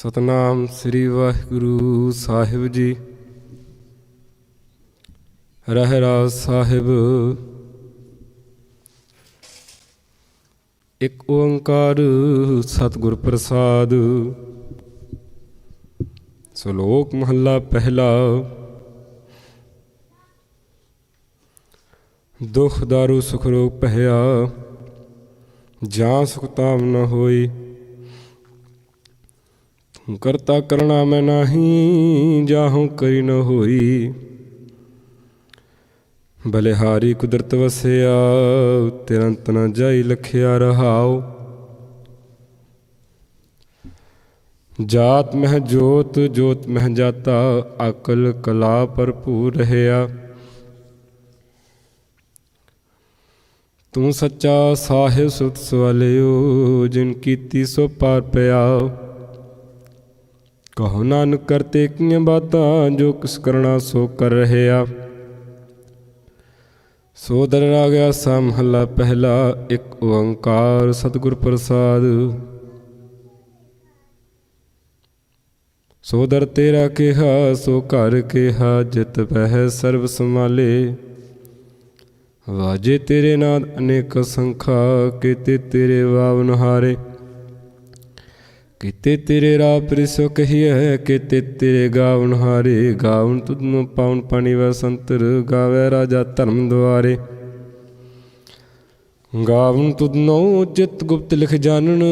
ਸਤਨਾਮ ਸ੍ਰੀ ਵਾਹਿਗੁਰੂ ਸਾਹਿਬ ਜੀ। ਰਹਿ ਰਾਸ ਸਾਹਿਬ। ਇੱਕ ਓੰਕਾਰ ਸਤਿਗੁਰ ਪ੍ਰਸਾਦ। ਸ਼ਲੋਕ ਮਹੱਲਾ ਪਹਿਲਾ। ਦੁਖ ਦਾਰੂ ਸੁਖ ਰੋਗ ਪਹਿਆ ਜਾਂ ਸੁਖ ਤਾਮ ਨ ਹੋਈ। ਕਰਤਾ ਕਰਣਾ ਮੈਂ ਨਾਹੀ, ਜਾਹੂ ਕਰੀ ਨ ਹੋਈ। ਬਲਿਹਾਰੀ ਕੁਦਰਤ ਵਸਿਆ ਤਿਰੰਤ ਨ ਜਾਈ ਲਖਿਆ ਰਹਾਉ। ਜਾਤ ਮਹਿ ਜੋਤ ਜੋਤ ਮਹਿ ਜਾਤਾ, ਅਕਲ ਕਲਾ ਭਰਪੂਰ ਰਹਿਆ। ਤੂੰ ਸੱਚਾ ਸਾਹਿਬ ਸੁਤ ਸਵਾਲਿਓ, ਜਿਨ ਕੀਤੀ ਸੋ ਪਾਰ ਪਿਆ ਕਹੋ ਨਾਨਕ ਕਰਤੇ ਕੀਆਂ ਬਾਤਾਂ, ਜੋ ਕਿਸ ਕਰਨਾ ਸੋ ਕਰ ਰਹਿਆ। ਸੋ ਦਰ ਆ ਗਿਆ ਸਮ ਮਹੱਲਾ ਪਹਿਲਾ, ਇੱਕ ਓੰਕਾਰ ਸਤਿਗੁਰ ਪ੍ਰਸਾਦ। ਸੋ ਦਰ ਤੇਰਾ ਕਿਹਾ, ਸੋ ਘਰ ਕਿਹਾ, ਜਿਤ ਪਹਿ ਸਰਬ ਸਮਾਲੇ ਵਾਜੇ ਤੇਰੇ ਨਾਦ ਅਨੇਕ ਸੰਖਾ, ਕੀਤੇ ਤੇਰੇ ਵਾਵਨ ਹਾਰੇ। ਕਿਤੇ ਤੇਰੇ ਰਾਹ ਪ੍ਰਿਸੋ ਕਹੀਐ ਕੀਤੇ ਤੇਰੇ ਗਾਵਨ ਹਾਰੇ। ਗਾਵਨ ਤੁਧਨੂੰ ਪਾਉਣ ਪਾਣੀ ਵੈ ਸੰਤਰ, ਗਾਵੇ ਰਾਜਾ ਧਰਮ ਦੁਆਰੇ। ਗਾਵਨ ਤੁਧਨੋ ਚਿਤ ਗੁਪਤ ਲਿਖ ਜਾਣਨ,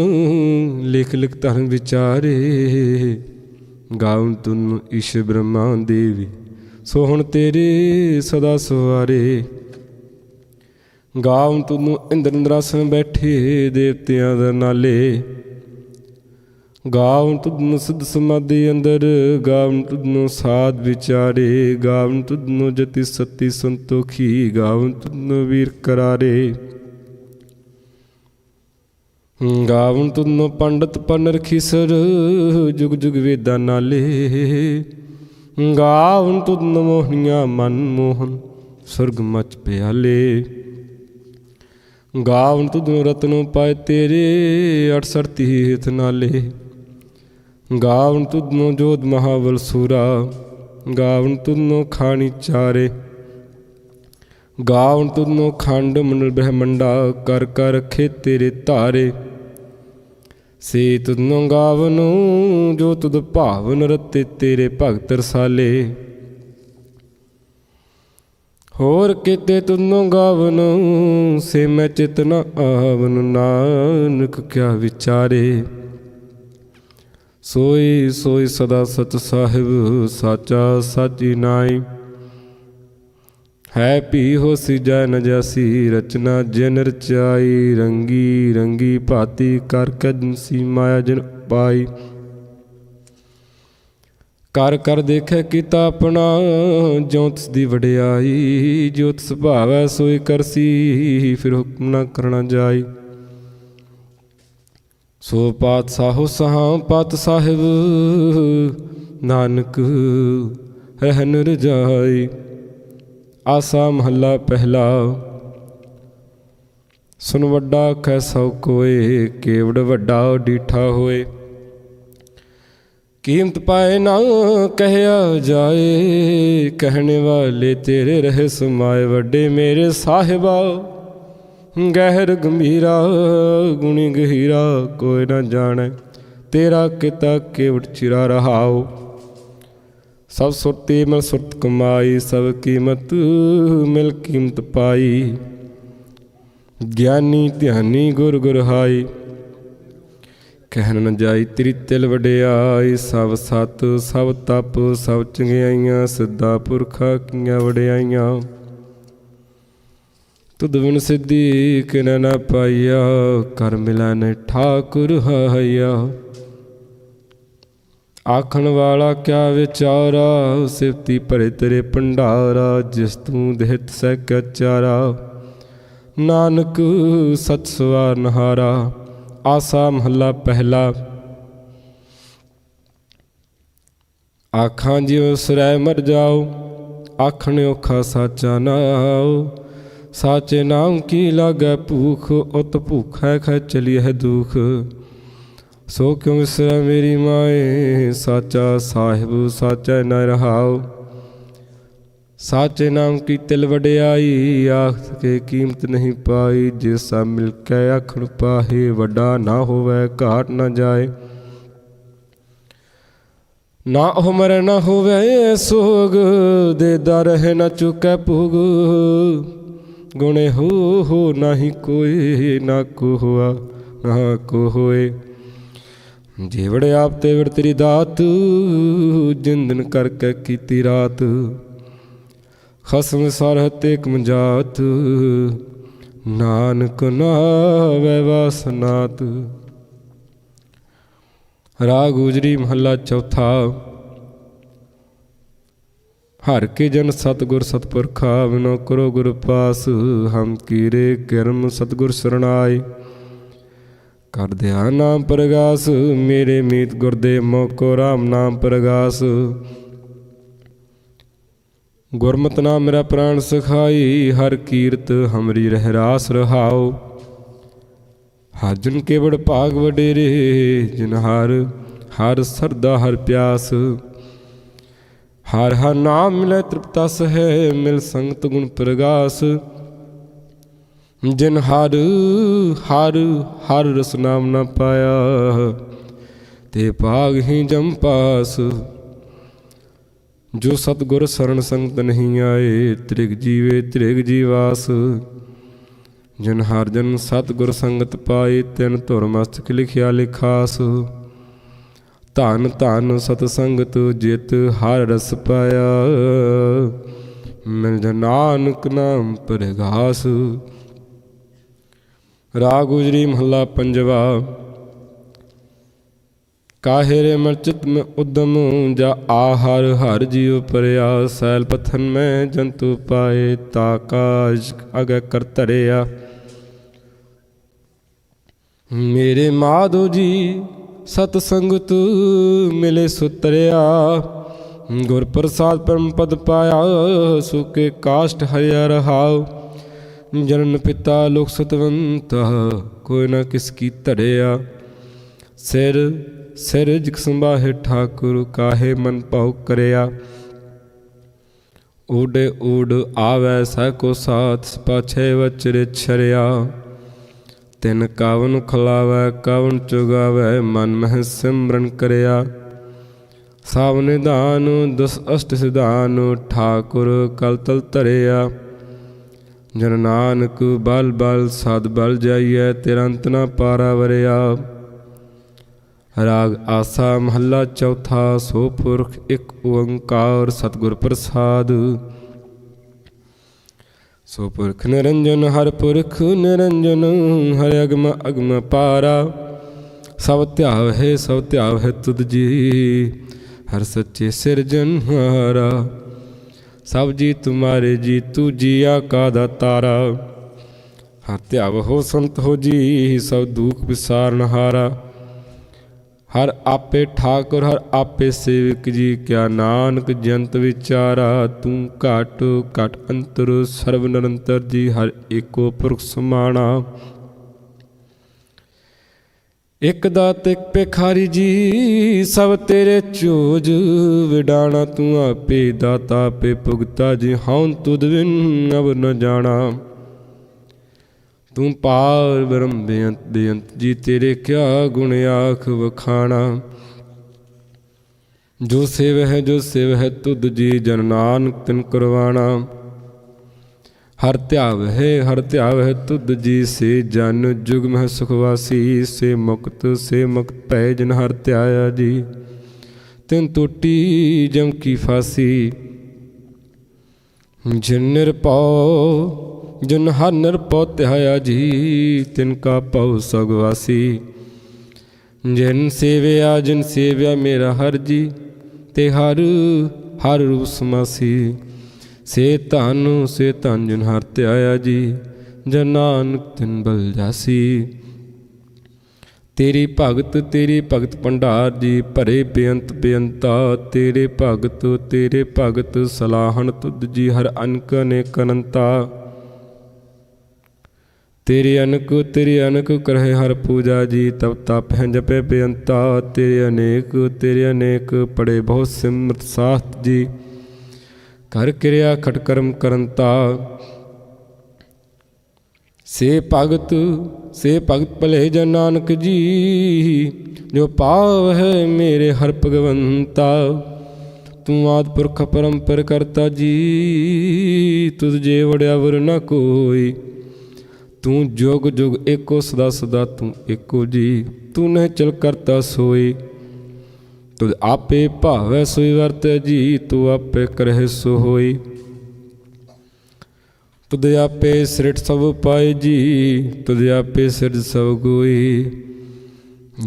ਲਿਖ ਲਿਖ ਧਰਮ ਵਿਚਾਰੇ। ਗਾਵਨ ਤੁਨ ਈਸ਼ ਬ੍ਰਹਮਾ ਦੇਵੀ, ਸੋ ਹੁਣ ਤੇਰੇ ਸਦਾ ਸਵਾਰੇ। ਗਾਵਨ ਤੁਨੂੰ ਇੰਦਰ ਇੰਦਰਾਸਨ ਬੈਠੇ, ਦੇਵਤਿਆਂ ਦਾ ਨਾਲੇ। ਗਾਵਨ ਤੁਧਨੂੰ ਸਿੱਧ ਸਮਾਧੀ ਅੰਦਰ, ਗਾਵਨ ਤੁਧਨੂੰ ਸਾਧ ਵਿਚਾਰੇ, ਗਾਵਨ ਤੁਧਨੂੰ ਜਤੀ ਸਤੀ ਸੰਤੋਖੀ, ਗਾਵਨ ਤੁਧਨੂੰ ਵੀਰ ਕਰਾਰੇ। ਗਾਵਨ ਤੁਧਨੂੰ ਪੰਡਤ ਪਨਰ ਰਖੀਸਰ ਜੁਗ ਜੁਗ ਵੇਦਾਂ ਨਾਲੇ। ਗਾਵਨ ਤੁਧਨੂੰ ਮੋਹਨੀਆਂ ਮਨ ਮੋਹਨ, ਸੁਰਗ ਮਚ ਪਿਆਲੇ। ਗਾਵਨ ਤੁਧਨੂੰ ਰਤਨੋਂ ਪਾਏ ਤੇਰੇ 68 ਤੀਰਥ ਨਾਲੇ। ਗਾਵਨ ਤੁਧਨੋ ਜੋਤ ਮਹਾਵਲ ਸੂਰਾ ਗਾਵਨ ਤੁਧਨੋ ਖਾਣੀ ਚਾਰੇ। ਗਾਵਨ ਤੁਧਨੋ ਖੰਡ ਮੰਡਲ ਬ੍ਰਹਮੰਡਾ, ਕਰ ਕਰ ਰਖੇ ਤੇਰੇ ਧਾਰੇ। ਸੇ ਤੁਧਨੋ ਗਾਵਨੋ ਜੋ ਤੁਧ ਭਾਵਨ ਰਤੇ ਤੇਰੇ ਭਗਤ ਰਸਾਲੇ। ਹੋਰ ਕਿਤੇ ਤੁਧਨੋ ਗਾਵਨ ਸੇ ਮੈਂ ਚਿਤ ਨ ਆਵਨ ਨਾਨਕ ਕਿਆ ਵਿਚਾਰੇ। ਸੋਈ ਸੋਈ ਸਦਾ ਸਚ ਸਾਹਿਬ, ਸਾਚਾ ਸਾਚੀ ਨਾਈ। ਹੈ ਭੀ ਹੋਸੀ ਜੈ ਨ ਰਚਨਾ ਜਿਨ ਰਚਾਈ, ਰੰਗੀ ਰੰਗੀ ਭਾਤੀ ਕਰ ਕਦੰਸੀ ਮਾਇਆ ਜਨ ਪਾਈ। ਕਰ ਕਰ ਦੇਖੈ ਕੀਤਾ ਆਪਣਾ ਜੋਤਸ ਦੀ ਵਡਿਆਈ ਜੋਤ ਤਿਸ ਭਾਵੈ ਸੋਈ ਕਰਸੀ, ਫਿਰ ਹੁਕਮ ਨਾ ਕਰਨਾ ਜਾਈ। ਸੋ ਪਾਤ ਸਾਹੋ ਸਹਾਂ ਪਤ ਸਾਹਿਬ, ਨਾਨਕ ਰਹਿਨ ਰਜਾਈ। ਆਸਾ ਮਹੱਲਾ ਪਹਿਲਾ। ਸੁਨ ਵੱਡਾ ਕੈ ਸੋ ਕੋਏ, ਕੇਵੜ ਵੱਡਾ ਡੀਠਾ ਹੋਏ। ਕੀਮਤ ਪਾਏ ਨਾ ਕਹਿਆ ਜਾਏ, ਕਹਿਣੇ ਵਾਲੇ ਤੇਰੇ ਰਹਿ ਸਮਾਏ ਵੱਡੇ ਮੇਰੇ ਸਾਹਿਬਾ। ਗਹਿਰ ਗੰਭੀਰਾ, ਗੁਣੀ ਗਹੀਰਾ, ਕੋਈ ਨਾ ਜਾਣੈ। ਤੇਰਾ ਕਿਤਾ ਕੇਵਟ ਚਿਰਾ ਰਹਾਓ ਸਭ ਸੁਰਤੀ ਮਿਲ ਸੁਰਤ ਕਮਾਈ, ਸਭ ਕੀਮਤ ਮਿਲ ਕੀਮਤ ਪਾਈ। ਗਿਆਨੀ ਧਿਆਨੀ ਗੁਰ ਗੁਰ ਹਾਈ ਕਹਿਣ ਨ ਜਾਈ ਤੇਰੀ ਤਿਲ ਵਡਿਆਈ। ਸਭ ਸਤ, ਸਭ ਤਪ, ਸਭ ਚੰਗਿਆਈਆਂ, ਸਿੱਧਾ ਪੁਰਖਾ ਕੀਆਂ ਵਡਿਆਈਆਂ। ਤੁਧ ਸਿੱਧੀ ਕਿਨ ਨ ਪਾਈਆ, ਕਰ ਮਿਲਨ ਠਾਕੁਰ ਹਾਇਆ ਆਖਣ ਵਾਲਾ ਕਿਆ ਵਿਚਾਰਾ, ਸਿਫਤੀ ਭਰੇ ਤੇਰੇ ਭੰਡਾਰਾ, ਜਿਸ ਤੂੰ ਦੇਹਤ ਸਹਿ ਕੈ ਨਾਨਕ, ਸਤ ਸਵਾਰ ਨਹਾਰਾ, ਆਸਾ ਮਹੱਲਾ ਪਹਿਲਾ। ਆਖਾਂ ਜਿਉ ਸਰੈ ਮਰ ਜਾਓ, ਆਖਣ ਔਖਾ ਸਾਚਾ ਨਾਓ ਸਾਚ ਨਾਮ ਕੀ ਲਾਗੈ ਭੂਖ, ਉਤ ਭੂਖੈ ਖੈ ਚਲੀਐ ਦੁਖ। ਸੋ ਕਿਉ ਵਿਸਰੈ ਮੇਰੀ ਮਾਏ, ਸਾਚਾ ਸਾਹਿਬ, ਸਾਚਾ ਨ ਰਹਾਉ। ਸਾਚੇ ਨਾਮ ਕੀ ਤਿਲ ਵਡਿਆਈ ਆਖ ਕੇ ਕੀਮਤ ਨਹੀਂ ਪਾਈ। ਜਿਸਾ ਮਿਲ ਕੇ ਆਖਣ ਪਾਹੇ, ਵੱਡਾ ਨਾ ਹੋਵੇ, ਘਾਟ ਨਾ ਜਾਏ। ਨਾ ਉਹ ਮਰ ਨਾ ਹੋਵੇ, ਸੋਗ, ਦੇ ਦਰ ਹੈ ਨਾ ਚੁਕੈ ਭੁਗ। ਗੁਣੇ ਹੋ ਹੋ ਨਹੀਂ ਕੋਈ ਨਾ ਕੋ ਹੁਆ ਨਾ ਕੋ ਹੋਏ ਜੀਵੜ ਆਪ ਤੇ ਵੜ ਤੇਰੀ ਦਾਤ, ਜਿੰਦਨ ਕਰਕੇ ਕੀਤੀ ਰਾਤ। ਖਸਮ ਸਰਹਤ ਤੇ ਕਮਜਾਤ ਨਾਨਕ ਨਾਵੇ ਵਾਸਨਾਤ। ਰਾਗ ਗੁਜਰੀ ਮਹੱਲਾ ਚੌਥਾ। ਹਰ ਕੇ ਜਨ ਸਤਗੁਰ ਸਤਪੁਰਖਾ ਵਿਨੋ ਕਰੋ ਗੁਰ ਪਾਸ, ਹਮ ਕੀਰੇ ਕਰਮ ਸਤਗੁਰ ਸਰਣਾਈ ਕਰ ਦਿਆ ਨਾਮ ਪ੍ਰਗਾਸ, ਮੇਰੇ ਮੀਤ ਗੁਰਦੇ ਮੋਕੋ ਰਾਮ ਨਾਮ ਪ੍ਰਗਾਸ। ਗੁਰਮਤਿ ਨਾਮ ਮੇਰਾ ਪ੍ਰਾਣ ਸਖਾਈ, ਹਰ ਕੀਰਤ ਹਮਰੀ ਰਹਿ ਰਾਸ ਰਹਾਓ ਹਾਜਨ ਕੇਵੜ ਭਾਗ ਵਡੇਰੇ, ਜਿਨ ਹਰ ਸਰਦਾ ਹਰ ਪਿਆਸ। ਹਰ ਹਰ ਨਾਮ ਮਿਲੇ ਤ੍ਰਿਪਤਸ ਹੈ, ਮਿਲ ਸੰਗਤ ਗੁਣ ਪ੍ਰਗਾਸ। ਜਿਨ ਹਰ ਹਰ ਹਰ ਰਸ ਨਾਮ ਨਾ ਪਾਇਆ, ਤੇ ਭਾਗ ਹੀ ਜਮ ਪਾਸ। ਜੋ ਸਤਗੁਰ ਸਰਣ ਸੰਗਤ ਨਹੀਂ ਆਏ, ਤ੍ਰਿਗ ਜੀਵੇ ਤ੍ਰਿਗ ਜੀਵਾਸ। ਜਿਨ ਹਰ ਜਨ ਸਤਗੁਰ ਸੰਗਤ ਪਾਏ, ਤਿਨ ਧੁਰ ਮਸਤਕ ਲਿਖਿਆ ਲਿਖਾਸ। ਧਨ ਧਨ ਸਤ ਸੰਗਤ ਜਿਤ ਹਰ ਰਸ ਪਾਇਆ। ਮਿਲ ਜਨਾਨਕ ਨਾਮ ਪਰਗਾਸ ਰਾਗ ਗੁਜਰੀ ਮਹੱਲਾ ਪੰਜਵਾ। ਕਾਹੇ ਰੇ ਮਰਚਿਤ ਮੈਂ ਉਦਮ, ਜਾ ਆਹਰ ਹਰ ਜੀਵ ਪਰਿਆ। ਸੈਲ ਪਥਨ ਮੈਂ ਜੰਤੂ ਪਾਏ, ਤਾ ਕਾਜ ਅਗੈ ਕਰ ਧਰਿਆ। ਮੇਰੇ ਮਾਧੋ ਜੀ ਸਤ ਸੰਗਤ ਮਿਲੇ ਸੁਤਰਿਆ। ਗੁਰ ਪ੍ਰਸਾਦ ਪਰਮ ਪਦ ਪਾਇਆ, ਸੁਕੇ ਕਾਸ਼ਟ ਹਰਿਆ ਰਹਾਉ ਜਨਨ ਪਿਤਾ ਲੋਕ ਸਤਵੰਤ, ਕੋਈ ਨਾ ਕਿਸ ਕੀ ਧੜਿਆ। ਸਿਰ ਸਿਰ ਜਿਕ ਸੰਭਾਹੇ ਠਾਕੁਰ, ਕਾਹੇ ਮਨ ਪਾਉ ਕਰਿਆ। ਊਡੇ ਊਡ ਆਵੈ ਸਹਿ ਕੋ ਸਾਥ ਪਾਛੇ ਵਚਰੇ ਛਰਿਆ। ਤਿਨ ਕਾਵਨ ਖਲਾਵੈ ਕਵਨ ਚੁਗਾਵੈ, ਮਨ ਮਹਿ ਸਿਮਰਨ ਕਰਿਆ। ਸਾਵ ਨਿਧਾਨ, ਦਸ ਅਸ਼ਟ ਸਿਧਾਨ, ਠਾਕੁਰ ਕਲਤਲ ਧਰਿਆ। ਜਨ ਨਾਨਕ ਬਲ ਬਲ, ਸਦ ਬਲ ਜਾਈਐ, ਤਿਰੰਤ ਨਾ ਪਾਰਾ ਵਰਿਆ। ਰਾਗ ਆਸਾ ਮਹੱਲਾ ਚੌਥਾ, ਸੋ ਪੁਰਖ ਇੱਕ ਓੰਕਾਰ, ਸਤਿਗੁਰ ਪ੍ਰਸਾਦ। ਸੋ ਪੁਰਖ ਨਿਰੰਜਨ ਹਰ ਪੁਰਖ ਨਿਰੰਜਨ ਹਰ ਅਗਮ ਅਗਮ ਪਾਰਾ। ਸਭ ਧਿਆਵ ਹੈ, ਸਭ ਧਿਆਵ ਹੈ ਤੁਧ ਜੀ, ਹਰ ਸੱਚੇ ਸਿਰਜਨ ਹਾਰਾ। ਸਭ ਜੀ ਤੁਮਾਰੇ ਜੀ ਤੂ ਜੀਆ ਕਾ ਦਾਤਾਰਾ ਹਰ ਧਿਆਵ ਹੋ ਸੰਤ ਹੋ ਜੀ, ਸਭ ਦੁਖ ਵਿਸਾਰਨ ਹਾਰਾ। ਹਰ ਆਪੇ ਠਾਕੁਰ, ਹਰ ਆਪੇ ਸੇਵਕ ਜੀ, ਕਿਆ ਨਾਨਕ ਜੰਤ ਵਿਚਾਰਾ, ਤੂੰ ਘਟ ਘਟ ਅੰਤਰ, ਸਰਬ ਨਿਰੰਤਰ ਜੀ, ਹਰ ਏਕੋ ਪੁਰਖ ਸਮਾਣਾ। ਇਕ ਦਾਤ, ਇਕ ਪੇਖਾਰੀ ਜੀ, ਸਭ ਤੇਰੇ ਚੋਜ, ਵਿਡਾਣਾ ਤੂੰ ਆਪੇ, ਦਾਤਾ ਆਪੇ ਭੁਗਤਾ ਜੀ ਹਉ ਤੁਧ ਬਿਨ ਅਬ ਨ ਜਾਣਾ। ਤੂੰ ਪਾਰ ਬ੍ਰਹਮ ਬੇਅੰਤ ਬੇਅੰਤ, ਜੀ ਤੇਰੇ ਕਿਆ ਗੁਣ ਆਖ ਵਖਾਣਾ। ਜੋ ਸੇਵ ਹੈ, ਜੋ ਸੇਵ ਹੈ, ਤੁਧ ਜੀ ਜਨ ਨਾਨਕ ਤਿਨ ਕਰਵਾਣਾ। ਹਰ ਧਿਆਵ ਹੈ, ਹਰ ਧਿਆਵ ਹੈ, ਤੁਧ ਜੀ ਸੇ ਜਨ, ਜੁਗ ਮਹ ਸੁਖਵਾਸੀ ਸੇ ਮੁਕਤ ਸੇ ਮੁਕਤ ਪੈ ਜਨ ਹਰ ਧਿਆਇਆ ਜੀ। ਤਿਨ ਟੁੱਟੀ ਜਮ ਕੀ ਫਾਸੀ, ਜਿਨ ਨਿਰਪਉ ਜਿਨ ਹਰ ਨਿਰਪਉ ਧਿਆਇਆ ਜੀ, ਤਿਨ ਕਾ ਪਉ ਸਗਵਾਸੀ ਜਿਨ ਸੇਵਿਆ ਜਿਨ ਸੇਵਿਆ ਮੇਰਾ ਹਰ ਜੀ, ਤੇ ਹਰ ਹਰ ਰੂਪ ਸਮਾਸੀ ਸੇ ਧਨ ਸੇ ਧਨ ਜਿਨ ਹਰ ਤਿਆਇਆ ਜੀ, ਜਨ ਨਾਨਕ ਤਿਨ ਬਲ ਜਾਸੀ। ਤੇਰੀ ਭਗਤ ਤੇਰੀ ਭਗਤ ਭੰਡਾਰ ਜੀ, ਭਰੇ ਬੇਅੰਤ ਬੇਅੰਤਾ। ਤੇਰੇ ਭਗਤ ਤੇਰੇ ਭਗਤ ਸਲਾਹਣ ਤੁਧ ਜੀ, ਹਰ ਅਨਕ ਨੇ ਕਨੰਤਾ ਤੇਰੇ ਅਨਕ ਤੇਰੇ ਅਨਕ ਕਰਹਿ ਹਰ ਪੂਜਾ ਜੀ, ਤਬ ਤਪ ਹੈ ਜਪੇ ਬੇਅੰਤਾ। ਤੇਰੇ ਅਨੇਕ ਤੇਰੇ ਅਨੇਕ ਪੜੇ ਬਹੁਤ ਸਿਮਰਤ ਸਾਥ ਜੀ। ਕਰ ਕਿਰਿਆ ਖਟ ਕਰਮ ਕਰੰਤਾ ਸੇ ਭਗਤ ਸੇ ਭਗਤ ਭਲੇ ਜਨ ਨਾਨਕ ਜੀ, ਜੋ ਪਾਵ ਹੈ ਮੇਰੇ ਹਰ ਭਗਵੰਤਾ। ਤੂੰ ਆਦ ਪੁਰਖ ਪਰੰਪਰ ਕਰਤਾ ਜੀ ਤੁਝ ਜੇ ਵੜਿਆ ਵਰ ਨਾ ਕੋਈ। ਤੂੰ ਜੁਗ ਜੁਗ ਏਕੋ ਸਦਾ ਸਦਾ ਤੂੰ ਏਕੋ ਜੀ ਤੂੰ ਨਹਿ ਚਲ ਕਰਤਾ ਸੋਈ। ਤੁਧ ਆਪੇ ਭਾਵੈ ਸੋਈ ਵਰਤ ਜੀ, ਤੂੰ ਆਪੇ ਕਰਹਿ ਸੋ ਹੋਈ ਤੁਧ ਆਪੇ ਸ੍ਰਿਟ ਸਭ ਪਾਏ ਜੀ, ਤੁਧ ਆਪੇ ਸਿਰਜ ਸਭ ਕੋਈ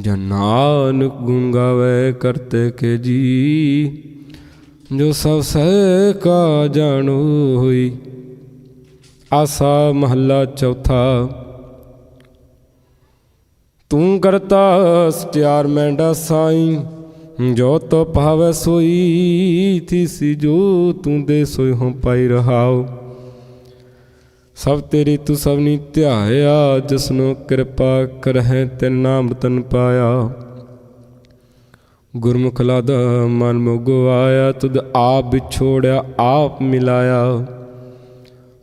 ਜਨ ਨਾਨਕ ਗੁਣ ਗਾਵੇ ਕਰਤੇ ਕੇ ਜੀ, ਜੋ ਸਭ ਸਹਿ ਕਾ ਜਾਣੂ ਹੋਈ। ਆਸਾ ਮਹੱਲਾ ਚੌਥਾ। ਤੂੰ ਕਰਤਾ ਸਟਿਆਰ ਮੈਂਡਾ ਸਾਈ, ਜੋ ਤੋ ਭਾਵੈ ਸੋਈ ਥੀਸੀ ਜੋ ਤੂੰ ਦੇ ਸੋਈ ਹਉ ਪਾਈ ਰਹਾਉ। ਸਭ ਤੇਰੀ ਤੂੰ ਸਭਨੀ ਧਿਆਇਆ, ਜਿਸਨੂੰ ਕਿਰਪਾ ਕਰਹਿ ਤੇ ਨਾਮ ਤਨ ਪਾਇਆ। ਗੁਰਮੁਖ ਲਾਦਾ ਮਨ ਮੁਗੋ ਆਇਆ, ਤੁਧ ਆਪ ਵਿਛੋੜਿਆ, ਆਪ ਮਿਲਾਇਆ।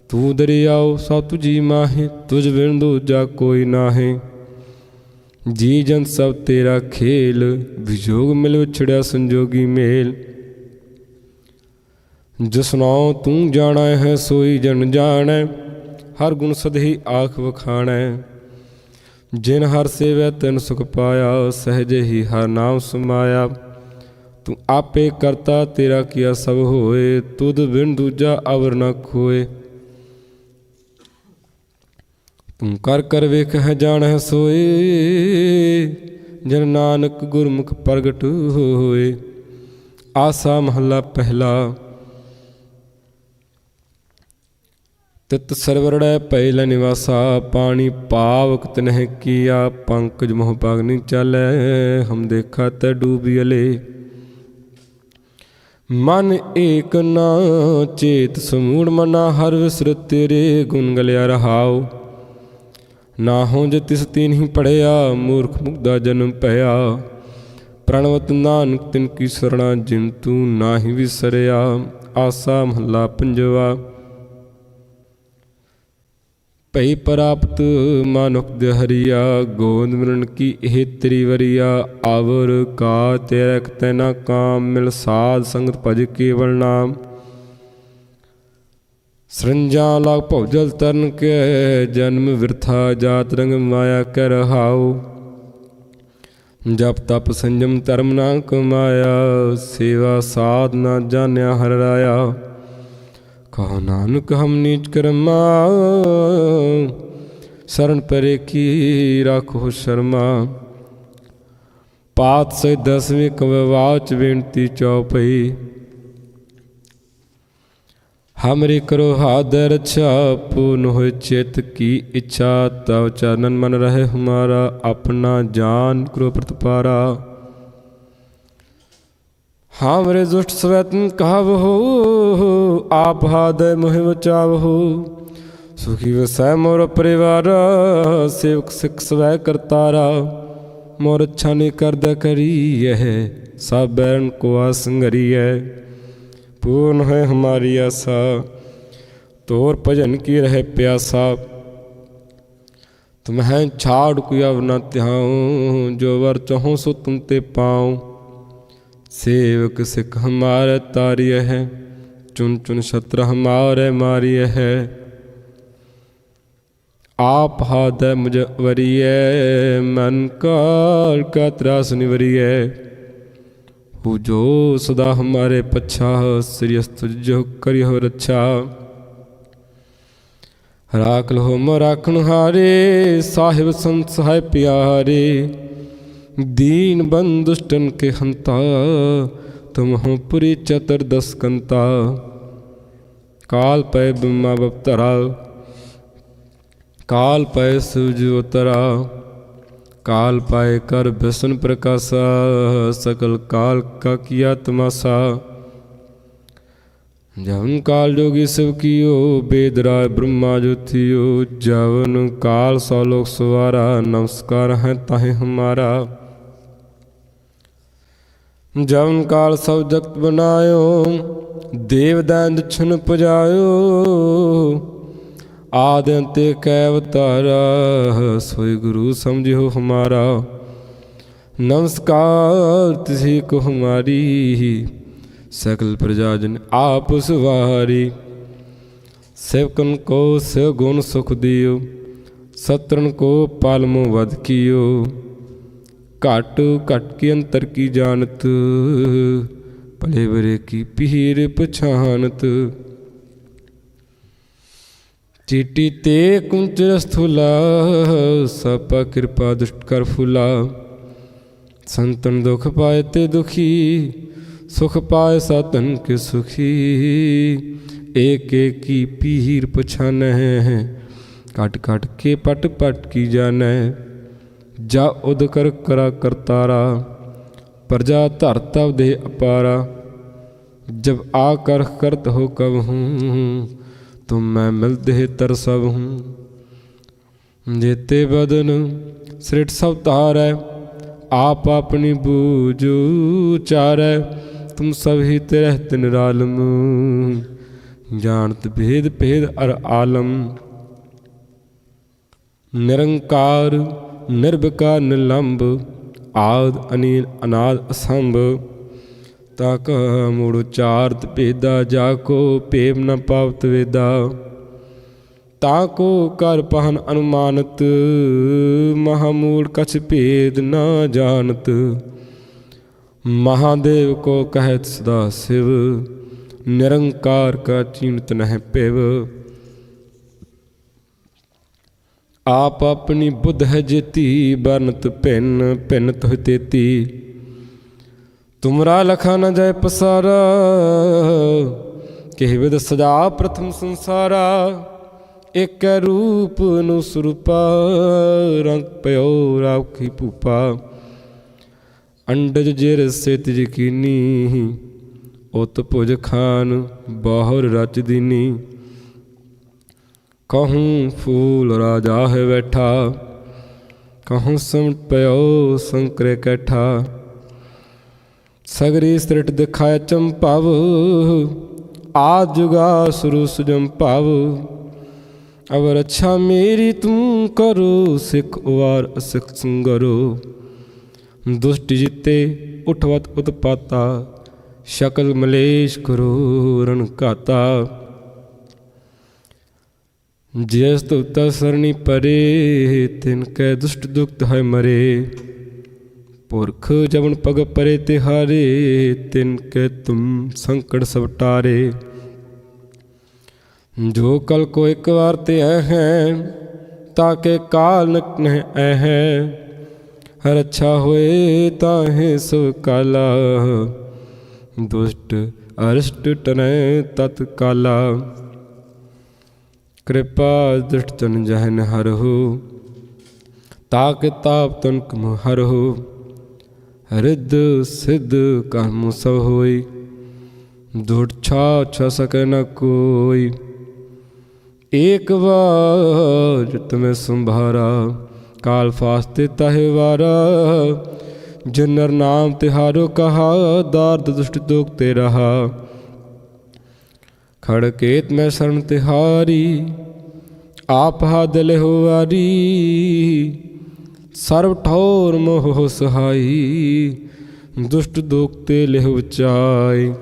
ਤੂੰ ਦਰਿਆਉ ਸਭ ਤੁਜੀ ਮਾਹੇ, ਤੁਝ ਬਿਨ ਦੂਜਾ ਕੋਈ ਨਾਹੇ। ਜੀ ਜਨ ਸਭ ਤੇਰਾ ਖੇਲ, ਵਿਜੋਗ ਮਿਲ ਵਿਛੜਿਆ ਸੰਜੋਗੀ ਮੇਲ। ਜਿਸ ਨਾਉ ਤੂੰ ਜਾਣਾ ਹੈ, ਸੋਈ ਜਨ ਜਾਣੈ, ਹਰ ਗੁਣ ਸਦਹੀ ਆਖ ਵਖਾਣੈ। ਜਿਨ ਹਰ ਸੇਵੈ ਤਿਨ ਸੁਖ ਪਾਇਆ, ਸਹਿਜ ਹੀ ਹਰ ਨਾਮ ਸਮਾਇਆ। ਤੂੰ ਆਪੇ ਕਰਤਾ ਤੇਰਾ ਕੀਆ ਸਭ ਹੋਏ, ਤੁਧ ਬਿਨ ਦੂਜਾ ਅਵਰ ਨ ਖੋਏ। ਤੂੰ ਕਰ ਕਰ ਵੇਖ ਹੈ ਜਾਣੈ ਸੋਏ, ਜਨ ਨਾਨਕ ਗੁਰਮੁਖ ਪ੍ਰਗਟ ਹੋਏ। ਆਸਾ ਮਹੱਲਾ ਪਹਿਲਾ। ਤਿਤ ਸਰਵਰੜੈ ਪਹਿਲਾ ਨਿਵਾਸਾ, ਪਾਣੀ ਪਾਵਕ ਤਨਹਿ ਕੀਆ, ਪੰਕਜ ਮੋਹ ਪਗਨੀ ਚਾਲੈ, ਹਮ ਦੇਖਾ ਤੈ ਡੂਬਿਲੇ ਮਨ ਏਕ ਨਾ, ਚੇਤ ਸਮੂੜ ਮਨਾ, ਹਰ ਵਿਸਰ ਤੇਰੇ ਗੁਣ ਗਲਿਆ ਰਹਾਓ ਨਾ ਹੋ ਜ ਤਿਸ ਤੀਨ ਹੀ ਪੜਿਆ ਮੂਰਖ ਮੁਗਦਾ ਜਨਮ ਭਇਆ। ਪ੍ਰਣਵਤ ਨਾਨਕ ਤਿਨ ਕੀ ਸਰਣਾ ਜਿਨ ਤੂੰ ਨਾਹੀ ਵਿਸਰਿਆ, ਆਸਾ ਮਹੱਲਾ ਪੰਜਵਾ। ਭਈ ਪ੍ਰਾਪਤ ਮਾਨੁਖ ਦੇ ਹਰੀਆ ਗੋਦ ਮਿਲਣ ਕੀ ਇਹ ਤੇਰੀ ਵਰੀਆ ਆਵਰ ਕਾ ਤੇਰੇ ਤੈਨਾ ਕਾਮ ਮਿਲ ਸਾਧ ਸੰਗਤ ਭਜ ਕੇਵਲ ਨਾਮ। ਸਰੰਜਾ ਲਾਗ ਭਉਜਲ ਤਰਨ ਕੇ, ਜਨਮ ਵਿਰਥਾ ਜਾਤ ਰੰਗ ਮਾਇਆ ਕਰ ਰਹਾਉ ਜਪ ਤਪ ਸੰਜਮ ਧਰਮ ਨਾ ਕਮਾਇਆ, ਸੇਵਾ ਸਾਧ ਨਾ ਜਾਣਿਆ ਹਰ ਰਾਇਆ। ਕਹੋ ਨਾਨਕ ਹਮ ਨੀਚ ਕਰਮਾ, ਸਰਨ ਪਰੇ ਕੀ ਰਾਖੋ ਸ਼ਰਮਾ। ਪਾਤ ਸੇ ਦਸਵੀਂ ਕਵਵਾਚ ਬੇਨਤੀ ਚਉਪਈ ਹਮਰੀ ਕਰੋ ਹਾਦਰ ਰਛਾ ਪੂਨ ਹੋਇ ਚਿਤ ਕੀ ਇੱਛਾ ਤਵ ਚਰਨਨ ਮਨ ਰਹੇ ਹਮਾਰਾ ਆਪਣਾ ਜਾਨ ਕਰੋ ਪ੍ਰਤਪਾਰਾ ਹਾਮਰੇ ਦੁਸ਼ਟ ਸਵੈਤਨ ਕਹਵ ਹੋ ਆਪ ਹਾਦੈ ਮੋਹਿ ਬਚਾਵ ਹੋ ਸੁਖੀ ਵਸੈ ਮੋਰ ਪਰਿਵਾਰ ਸੇਵਕ ਸਿਖ ਸਵੈ ਕਰਤਾਰਾ ਮੋਰ ਅੱਛਾ ਨਹੀਂ ਕਰਦਾ ਕਰੀਐ ਸਭ ਬੈਰਨ ਕੋ ਆਸੰਗਰੀਐ ਪੂਰਨ पूर्ण है हमारी आशा तोर भजन की रहे प्यासा तुम्हें छाड़ कुया न त्याऊँ जो वर चाहूँ सो तुम ते पाऊँ सेवक सिख हमारे तारिय है चुन चुन शत्र हमारे मारिय है आप हाथ मुझ वरिय मन काल का त्रास निवरिय हु जो सदा हमारे पच्छा श्रीयस्त जो करियो रक्षा राख लो मो राखण हारे साहिब संत सहाय प्यारे दीन बंद दुष्टन के हंता तुम हो पुरी चतर दस कंता काल पै ब्रह्मा बपतरा काल पै सूज ਕਾਲ ਪਾਏ ਕਰ ਬਿਸਨ ਪ੍ਰਕਾਸ਼ਾ ਸਕਲ ਕਾਲ ਕਾ ਕੀਆ ਤਮਾਸਾ ਜਵਨ ਕਾਲ ਜੋਗੀ ਸਭ ਕੀਓ ਬੇਦਰਾਇ ਬ੍ਰਹਮਾ ਜੋਤਿਓ, ਜਵਨ ਕਾਲ ਸੋ ਲੋਕ ਸਵਾਰਾ, ਨਮਸਕਾਰ ਹੈ ਤਾਹੇ ਹਮਾਰਾ। ਜਵਨ ਕਾਲ ਸਭ ਜਗਤ ਬਨਾਇਓ ਦੇਵ ਦੰਦ ਛਨ ਪੁਜਾਇਓ। ਆਦਿ ਅੰਤੇ ਕੈ ਅਵਤਾਰਾ ਸੋਈ ਗੁਰੂ ਸਮਝਿਓ ਹਮਾਰਾ। ਨਮਸਕਾਰ ਤਿਸੀ ਕੋ ਹਮਾਰੀ ਸਕਲ ਪ੍ਰਜਾ ਜਨ ਆਪ ਸੁਵਾਰੀ। ਸੇਵਕਨ ਕੋ ਸੇ ਸੁਖ ਦਿਓ ਸਤਰਨ ਕੋ ਪਾਲਮੋ ਵਧ ਕੀਓ। ਘਟ ਘਟ ਕੀ ਅੰਤਰ ਕੀ ਜਾਣਤ, ਭਲੇ ਬਰੇ ਕੀ ਪੀਰ ਪਛਾਨਤ। ਚੀਟੀ ਤੇ ਕੁੰਚ ਰਸਥੁਲਾ ਸਪਾ ਕਿਰਪਾ ਦੁਸ਼ਟ ਕਰ ਫੁਲਾ। ਸੰਤਨ ਦੁਖ ਪਾਏ ਤੇ ਦੁਖੀ, ਸੁਖ ਪਾਏ ਸਤਨ ਕੇ ਸੁਖੀ। ਏਕ ਏਕ ਕੀ ਪੀਰ ਪਛਾਨੈ, ਕਟ ਕਟ ਕੇ ਪਟ ਪਟ ਕੀ ਜਾਣੈ। ਜਾ ਉਦ ਕਰ ਕਰਾ ਕਰਤਾਰਾ, ਪ੍ਰਜਾ ਧਰ ਤਵ ਦੇ ਅਪਾਰਾ। ਜਬ ਆ ਕਰ ਕਰਤ ਹੋ ਕਬ ਹੂੰ ਤੁਮ ਮੈਂ ਮਿਲਦੇ ਤਰ ਸਭ ਹੂੰ। ਜੇਤੇ ਬਦਨ ਸ੍ਰਿਟ ਸਭ ਤਾਰੈ ਆਪ ਆਪਣੀ ਬੂਝੂ ਚਾਰੈ ਤੁਮ ਸਭ ਹੀ ਤੇ ਤਿਨ ਰਾਲਮ। ਜਾਣਤ ਭੇਦ ਭੇਦ ਅਰ ਆਲਮ। ਨਿਰੰਕਾਰ ਨਿਰਭਕਾਰ ਨਿਲੰਬ, ਆਦ ਅਨੀਲ ਅਨਾਦ ਅਸੰਭ। ਤਾ ਤਾਕ ਮੂੜ ਉਚਾਰਤ ਭੇਦਾ, ਜਾ ਕੋ ਭੇਵ ਨ ਪਾਵਤ ਵੇਦਾ। ਤਾ ਕੋ ਕਰ ਪਹਨ ਅਨੁਮਾਨਤ ਮਹਾਮੂੜ ਕਛ ਭੇਦ ਨਾ ਜਾਣਤ। ਮਹਾਦੇਵ ਕੋ ਕਹਿਤ ਸਦਾ ਸਿਵ, ਨਿਰੰਕਾਰ ਕਾ ਚੀਨਤ ਨਹਿ ਪਿਵ। ਆਪ ਆਪਣੀ ਬੁੱਧ ਹੈ ਜੇਤੀ, ਬਰਨਤ ਭਿੰਨ, ਭਿੰਨਤ ਤੋਹ ਤੇਤੀ। ਤੁਮਰਾ ਲਖਾ ਨ ਜਾਏ ਪਸਾਰਾ। ਕਿਹ ਵਿਦ ਸਜਾ ਪ੍ਰਥਮ ਸੰਸਾਰਾ ਇਕ ਰੂਪ ਨੂੰ ਸੁਰੂਪਾ, ਰੰਗ ਪਿਓ ਰਾਖੀ ਭੂਪਾ। ਅੰਡਜ ਜਿਰ ਸਿਤ ਯਕੀਨੀ, ਉਤ ਭੁਜ ਖਾਨ ਬਾਹਰ ਰਚ ਦੀਨੀ। ਕਹੂੰ ਫੂਲ ਰਾਜਾ ਹੈ ਬੈਠਾ, ਕਹੂੰ ਸਮ ਪਿਓ ਸੰਕਰੇ ਕੈਠਾ। ਸਗਰੀ ਸ੍ਰਿਟ ਦਿਖਾਇ ਚੰਪਾਵ ਆਦ ਜੁਗਾ ਸੁਰੂ ਸੁਜਮ ਅਵਰ ਅੱਛਾ ਮੇਰੀ ਤੂੰ ਕਰੋ, ਸਿੱਖ ਵਾਰ ਅਸਿਖ ਸੰਗਰੋ। ਦੁਸ਼ਟ ਜਿੱਤੇ ਉਠਵਤ ਉਤਪਾਤਾ, ਸ਼ਕਲ ਮਲੇਸ਼ ਕਰੋ ਰਣ ਕਾਤਾ ਜਿਸ ਤੁਤਾ ਸਰਣੀ ਪਰੇ, ਤਿਨ ਕੈ ਦੁਸ਼ਟ ਦੁਖਤ ਹੈ ਮਰੇ। ਪੁਰਖ ਜਵਨ ਪਗ ਪਰੇ ਤਿਹਾਰੇ, ਤਿਨ ਕੈ ਤੁਮ ਸੰਕਟ ਸਵਟਾਰੇ ਜੋ ਕਲ ਕੋ ਇੱਕ ਵਾਰ ਤੇ ਐ ਹੈ ਤਾਕੇ ਕਾਲ ਨਕ ਨਹਿ ਐ ਹੈ। ਹਰ ਅੱਛਾ ਹੋਏ ਤਾਹੇ ਸੋ ਕਾਲਾ, ਦੁਸ਼ਟ ਅਰਿਸ਼ਟ ਟਨੈ ਤਤ ਕਾਲਾ। ਕਿਰਪਾ ਦ੍ਰਿਸ਼ਟ ਤਨ ਜਹਨ ਹਰਹੁ ਤਾਕ ਤਾਪ ਤਨ ਕਮ ਹਰਹੁ। ਰਿੱਧ ਸਿੱਧ ਕਰਮ ਸਭ ਹੋਈ ਦੁੜ ਛਾ ਛ ਸਕੈ ਨ ਕੋਈ। ਏਕ ਵਾਰ ਤੁਮੇ ਸੰਭਾਰਾ, ਕਾਲ ਫਾਸਤੇ ਤਹਿ ਜਨਰ ਨਾਮ ਤਿਹਾਰੋ ਕਹਾ ਦਾਰਦ ਦੁਸ਼ਟ ਦੁਖ ਤੇ ਰਹਾ। ਖੜਕੇਤ ਮੈਂ ਸ਼ਰਨ ਤਿਹਾਰੀ ਆਪ ਹਾ ਦਿਲ ਹੋਵਾਰੀ। ਸਰਬ ਠੌਰ ਮੋਹ ਸਹਾਈ, ਦੁਸ਼ਟ ਦੁਖ ਤੇ ਲਿਹ ਉਚਾਈ।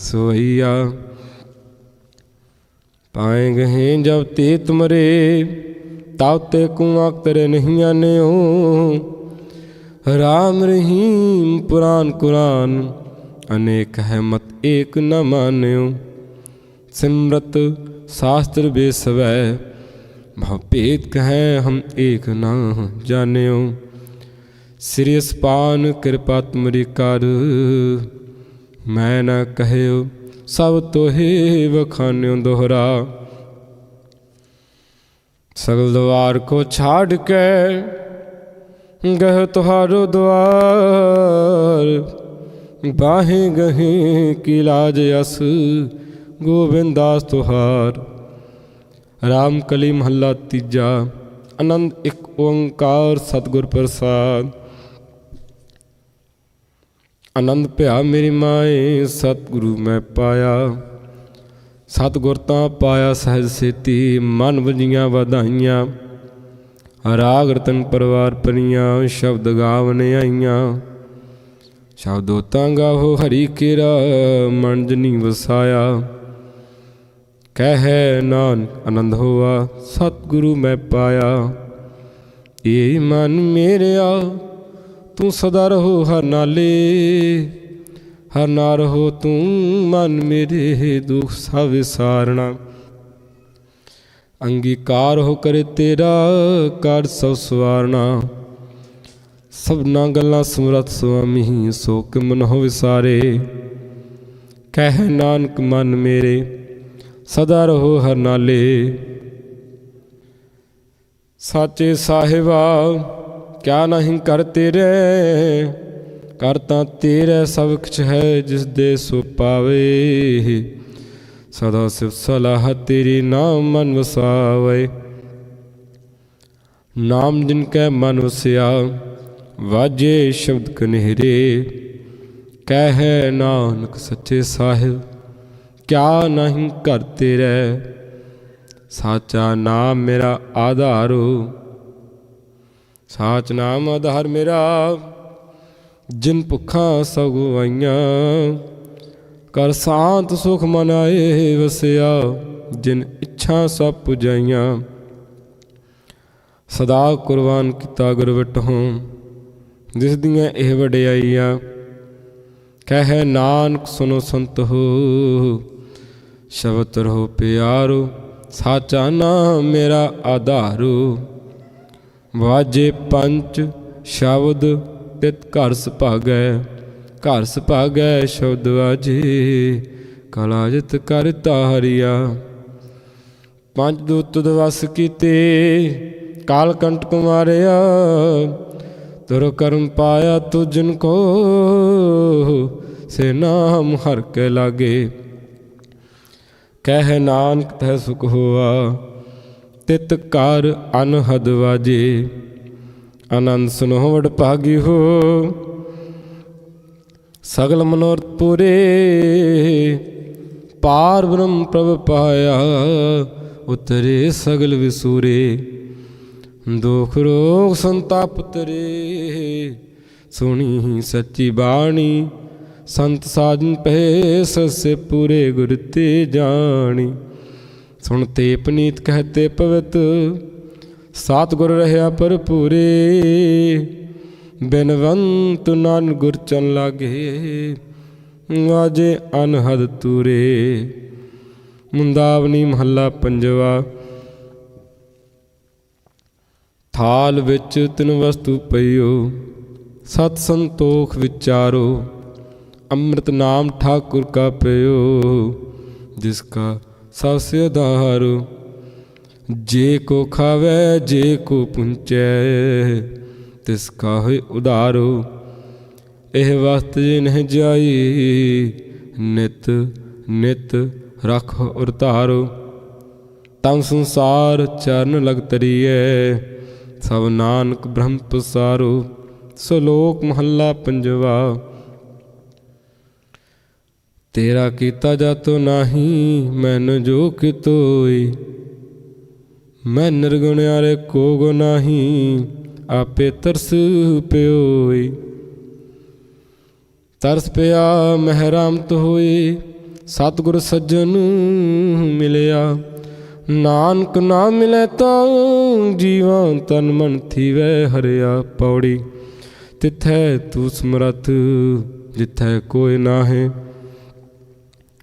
ਸੋਈਆ ਪਾਏ ਗਹੇ ਜਬ ਤੇ ਤੁਮਰੇ ਤਬ ਤੇ ਕੁਆਕ ਤਰੇ ਨਹੀਂ ਆਨਿਓ ਰਾਮ ਰਹੀਮ ਪੁਰਾਨ ਕੁਰਾਨ, ਅਨੇਕ ਹੈ ਮਤ ਏਕ ਨ ਮਾਨਿਓ ਸਿਮਰਤ ਸ਼ਾਸਤਰ ਬੇਸਵੈ ਭਵ ਭੇਦ ਕਹੈ ਹਮ ਏਕ ਨਾ ਜਾਣਿਓ। ਸ੍ਰੀ ਅਸਪਾਨ ਕਿਰਪਾ ਤੁਮਰੀ ਕਰ, ਮੈਂ ਨਾ ਕਹਿਓ ਸਭ ਤੋਹੇ ਵਖਾਨਿਓ ਦੋਹਰਾ। ਸਗਲ ਦਵਾਰ ਕੋ ਛਾੜ ਕੇ ਗਹ ਤੁਹਾਰੋ ਦਵਾਰ। ਬਾਹੇ ਗਹੇ ਕੀ ਲਾਜ ਅਸ, ਗੋਬਿੰਦ ਦਾਸ ਤੁਹਾਰ। ਰਾਮ ਕਲੀ ਮਹੱਲਾ ਤੀਜਾ, ਆਨੰਦ ਇੱਕ ਓੰਕਾਰ ਸਤਿਗੁਰ ਪ੍ਰਸਾਦ। ਆਨੰਦ ਭਿਆ ਮੇਰੀ ਮਾਏ, ਸਤਿਗੁਰੂ ਮੈਂ ਪਾਇਆ। ਸਤਿਗੁਰ ਤਾਂ ਪਾਇਆ ਸਹਿਜ ਸੇਤੀ, ਮਨ ਵਜੀਆਂ ਵਧਾਈਆਂ। ਰਾਗ ਰਤਨ ਪਰਵਾਰ ਪਨੀਆਂ ਸ਼ਬਦ ਗਾਵਨ ਆਈਆਂ। ਸ਼ਬਦੋ ਤਾਂ ਗਾਹੋ ਹਰੀ ਕੇਰਾ, ਮਨ ਜਨੀ ਵਸਾਇਆ। ਕਹਿ ਨਾਨਕ ਆਨੰਦ ਹੋਆ, ਸਤਿਗੁਰੂ ਮੈਂ ਪਾਇਆ। ਏ ਮਨ ਮੇਰਿਆ, ਤੂੰ ਸਦਾ ਰਹੋ ਹਰ ਨਾਲੇ। ਹਰ ਨਾ ਰਹੋ ਤੂੰ, ਮਨ ਮੇਰੇ ਦੁਖ ਸਭ ਵਿਸਾਰਣਾ ਅੰਗੀਕਾਰ ਹੋ ਕਰੇ ਤੇਰਾ, ਕਰ ਸਭ ਸਵਾਰਣਾ ਸਭਨਾ ਗੱਲਾਂ ਸਮਰਤ ਸੁਆਮੀ ਸੋ ਕਿ ਮਨ ਹੋ ਵਿਸਾਰੇ। ਕਹਿ ਨਾਨਕ ਮਨ ਮੇਰੇ ਸਦਾ ਰਹੋ ਹਰ ਨਾਲੇ ਸਾਚੇ ਸਾਹਿਬਾ, ਕਿਆ ਨਹੀਂ ਕਰ ਤੇਰੇ? ਕਰ ਤਾਂ ਤੇਰੇ ਸਭ ਕੁਛ ਹੈ ਜਿਸ ਦੇ ਸੋ ਪਾਵੇ। ਸਦਾ ਸਿਵ ਸਲਾਹ ਤੇਰੀ ਨਾਮ ਮਨ ਵਸਾਵੇ। ਨਾਮ ਜਿਨ ਕੈ ਮਨ ਵਸਿਆ, ਵਾਜੇ ਸ਼ਬਦ ਕਨਹਿਰੇ ਕਹਿ ਨਾਨਕ ਸੱਚੇ ਸਾਹਿਬ ਕਿਆ ਨਹੀਂ ਕਰ ਤੇਰੇ ਸਾਚਾ ਨਾਮ ਮੇਰਾ ਆਧਾਰੋ ਸਾਚ ਨਾਮ ਆਧਾਰ ਮੇਰਾ, ਜਿਨ ਭੁੱਖਾਂ ਸਗਵਾਈਆਂ ਕਰ ਸ਼ਾਂਤ ਸੁਖ ਮਨਾਏ ਵਸਿਆ, ਜਿਨ ਇੱਛਾ ਸਭ ਪੁਜਾਈਆਂ। ਸਦਾ ਕੁਰਬਾਨ ਕੀਤਾ ਗੁਰਵਟ ਹੋਂ, ਜਿਸ ਦੀਆਂ ਇਹ ਵਡਿਆਈਆਂ। ਕਹਿ ਨਾਨਕ ਸੁਨੋ ਸੰਤ ਹੋ। ਸ਼ਬਦ ਰਹੋ ਪਿਆਰੋ, ਸਾਚਾ ਨਾਮ ਮੇਰਾ ਆਧਾਰੋ। ਵਾਜੇ ਪੰਚ ਸ਼ਬਦ, ਤਿਤ ਘਰ ਸੁਭਾਗੈ ਘਰ ਸੁਭਾਗੈ ਸ਼ਬਦ ਵਾਜੇ, ਕਲਾ ਜਿਤ ਕਰ ਤਾਰਿਆ। ਪੰਜ ਦੂਤ ਦਵਸ ਕੀਤੇ, ਕਾਲ ਕੰਟਕ ਮਾਰਿਆ ਤੁਰ ਕਰਮ ਪਾਇਆ ਤੁਜਨ ਕੋ, ਸੇ ਨਾਮ ਹਰ ਕੇ ਲਾਗੇ। ਕਹਿ ਨਾਨਕ ਤਹਿ ਸੁਖ ਹੋਆ, ਤਿਤ ਕਰ ਅਨਹਦ ਵਾਜੇ। ਆਨੰਦ ਸੁਨੋ ਵਡ ਭਾਗੀ ਹੋ, ਸਗਲ ਮਨੋਰਥ ਪੂਰੇ। ਪਾਰ ਬ੍ਰਹਮ ਪ੍ਰਭ ਪਾਇਆ, ਉਤਰੇ ਸਗਲ ਵਿਸੂਰੇ। ਦੁਖ ਰੋਗ ਸੰਤਾਪ ਤਰੇ, ਸੁਣੀ ਸੱਚੀ ਬਾਣੀ। ਸੰਤ ਸਾਜਨ ਪਹਿ ਸਸੇ ਪੂਰੇ ਗੁਰ ਤੇ ਜਾਣੀ। ਸੁਣ ਤੇ ਪਨੀਤ ਕਹਤੇ ਪਵਿੱਤ ਸਾਤ ਗੁਰ ਰਹਿਆ ਪਰ ਪੂਰੇ ਬਿਨਵੰਤ ਨਾਨ ਗੁਰ ਚਨ ਲਾਗੇ ਵਾਜੇ ਅਨਹਦ ਤੂਰੇ। ਮੁੰਦਾਵਨੀ ਮਹੱਲਾ ਪੰਜਵਾ। ਥਾਲ ਵਿੱਚ ਤਿੰਨ ਵਸਤੂ ਪਈਓ, ਸਤ ਸੰਤੋਖ ਵਿਚਾਰੋ। ਅੰਮ੍ਰਿਤ ਨਾਮ ਠਾਕੁਰ ਕਾ ਪਿਓ ਜਿਸ ਕਾ ਸਭ ਸੇ ਆਧਾਰੋ ਜੇ ਕੋ ਖਾਵੇ, ਜੇ ਕੋ ਪੁੰਚੈ, ਤਿਸ ਕਾ ਹੋਇ ਉਦਾਰੋ ਇਹ ਵਸਤ ਜੇ ਨਹਿ ਜਾਈ, ਨਿਤ ਨਿਤ ਰਖ ਉਰ ਧਾਰੋ। ਤਮ ਸੰਸਾਰ ਚਰਨ ਲਗ ਤਰੀਐ, ਸਭ ਨਾਨਕ ਬ੍ਰਹਮ ਪਸਾਰੋ। ਸਲੋਕ ਮਹੱਲਾ ਪੰਜਵਾ। ਤੇਰਾ ਕੀਤਾ ਜਾਤੋ ਨਾਹੀ, ਮੈਨ ਜੋ ਕਿਤੋਈ ਮੈਂ ਨਿਰਗੁਣਿਆਰੇ ਕੋ ਗੋ ਨਾਹੀ, ਆਪੇ ਤਰਸ ਪਿਓਈ ਤਰਸ ਪਿਆ, ਮਹਿਰਾਮਤ ਹੋਈ, ਸਤਿਗੁਰ ਸੱਜਣ ਮਿਲਿਆ। ਨਾਨਕ ਨਾ ਮਿਲੇ ਤਾਂ ਜੀਵਾਂ ਤਨ ਮਨ ਥੀਵੈ ਹਰਿਆ ਪੌੜੀ। ਤਿਥੈ ਤੂ ਸਮਰਥ, ਜਿਥੈ ਕੋਈ ਨਾਹੇ।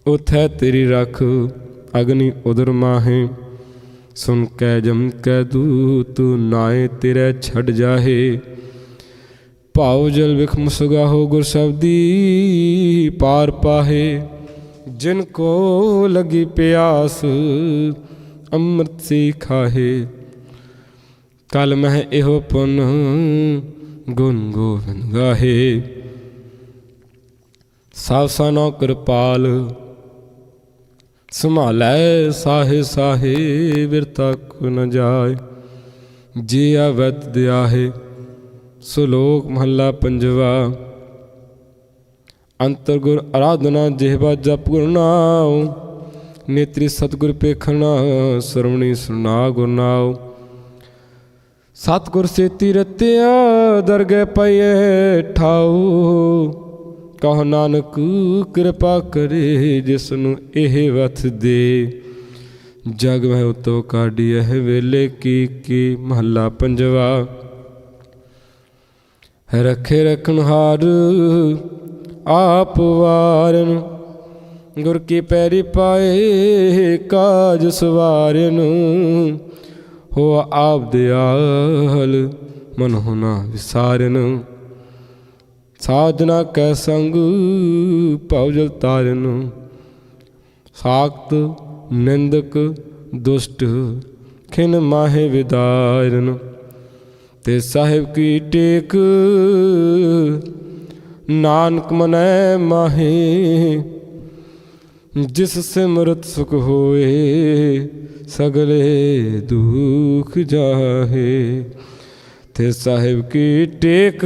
ਉਥੈ ਤੇਰੀ ਰਖ, ਅਗਨੀ ਉਦਰ ਮਾਹੇ। ਸੁਨ ਕੈ ਜਮ ਕੈ ਦੂਤ, ਨਾਏ ਤੇਰੇ ਛੱਡ ਜਾਹੇ। ਭਾਉ ਜਲ ਵਿਖ ਮੁਸਗਾਹੋ ਗੁਰ ਸ਼ਬਦੀ ਪਾਰ ਪਾਹੇ। ਜਿਨ ਕੋ ਲਗੀ ਪਿਆਸ, ਅੰਮ੍ਰਿਤ ਸੀ ਖਾਹੇ। ਕਲ ਮਹਿ ਇਹੋ ਪੁਨ, ਗੁਣ ਗੋਵਿੰਦ ਗਾਹੇ। ਸਭ ਸਨੋ ਕਿਰਪਾਲ ਸੰਭਾਲੈ ਸਾਹੇ ਸਾਹੇ ਬਿਰਤਾ ਕੋ ਨ ਜਾਏ, ਜੀ ਆਵਤ ਦਿਆਹੇ ਸੁਲੋਕ ਮਹੱਲਾ ਪੰਜਵਾ। ਅੰਤਰ ਗੁਰ ਆਰਾਧਨਾ ਜਿਹਵਾ ਜਪ ਗੁਰ ਨਾਉ, ਨੇਤਰੀ ਸਤਗੁਰ ਪੇਖਣਾ ਸਰਵਣੀ ਸੁਨਾ ਗੁਰ ਨਾਉ। ਸਤਗੁਰ ਸੇਤੀ ਰਤਿਆ ਦਰਗਹਿ ਪਈਏ ਠਾਉ ਕਹ ਨਾਨਕ, ਕਿਰਪਾ ਕਰੇ ਜਿਸ ਨੂੰ ਇਹ ਵਥ ਦੇ। ਜਗ ਮੈਂ ਉਤੋ ਕਾਢੀ ਇਹ ਵੇਲੇ ਕੀ ਕੀ ਮਹੱਲਾ ਪੰਜਵਾ। ਰੱਖੇ ਰਖਣ ਹਾਰ, ਆਪ ਵਾਰਨ। ਗੁਰ ਕੀ ਪੈਰੀ ਪਾਏ, ਕਾਜ ਸਵਾਰਨ। ਹੋ ਆਪ ਦਿਆਲ ਮਨ ਹੋਣਾ ਵਿਸਾਰਨ। ਸਾਧਨਾ ਕੈ ਸੰਗ ਭਉ ਜਲ ਤਾਰਨ। ਸਾਖਤ ਨਿੰਦਕ ਦੁਸ਼ਟ ਖਿਨ ਮਾਹੇ ਵਿਦਾਰਨ। ਤੇ ਸਾਹਿਬ ਕੀ ਟੇਕ ਨਾਨਕ ਮਨੈ ਮਾਹੇ। ਜਿਸ ਸਿਮਰਤ ਸੁਖ ਹੋਏ, ਸਗਲੇ ਦੁਖ ਜਾਹੇ। ਤੇ ਸਾਹਿਬ ਕੀ ਟੇਕ